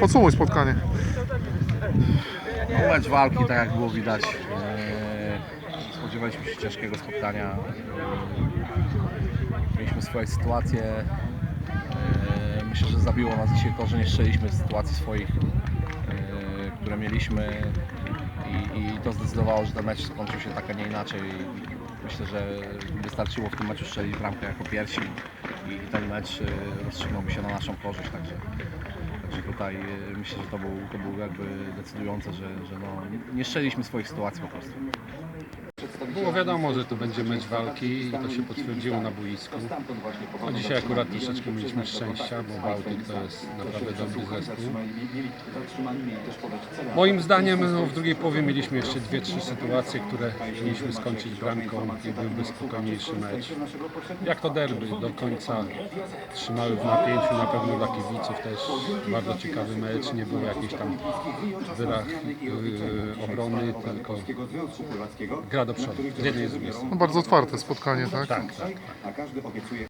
Podsumuj spotkanie. No, mecz walki, tak jak było widać. Eee, Spodziewaliśmy się ciężkiego spotkania. Eee, Mieliśmy swoje sytuacje. Eee, Myślę, że zabiło nas dzisiaj to, że nie strzeliśmy z sytuacji swoich, eee, które mieliśmy. I, I to zdecydowało, że ten mecz skończył się tak, a nie inaczej. Myślę, że wystarczyło w tym meczu strzelić bramkę jako pierwsi i, i ten mecz rozstrzygnąłby się na naszą korzyść. Także Także tutaj e, myślę, że to był, to był jakby decydujące, że, że no, nie strzeliliśmy swoich sytuacji po prostu. Było wiadomo, że to będzie mecz walki i to się potwierdziło na boisku. No dzisiaj akurat troszeczkę mieliśmy szczęścia, bo Bałtyk to jest naprawdę dobry zespół. Moim zdaniem no, w drugiej połowie mieliśmy jeszcze dwie, trzy sytuacje, które powinniśmy skończyć bramką i byłby spokojniejszy mecz. Jak to derby, do końca trzymały w napięciu, na pewno dla kibiców też bardzo ciekawy mecz, nie było jakiejś tam wyrach yy, obrony, tylko gra do przodu, z jednej i z drugiej strony. No, bardzo otwarte spotkanie, tak? Tak, tak. a każdy obiecuje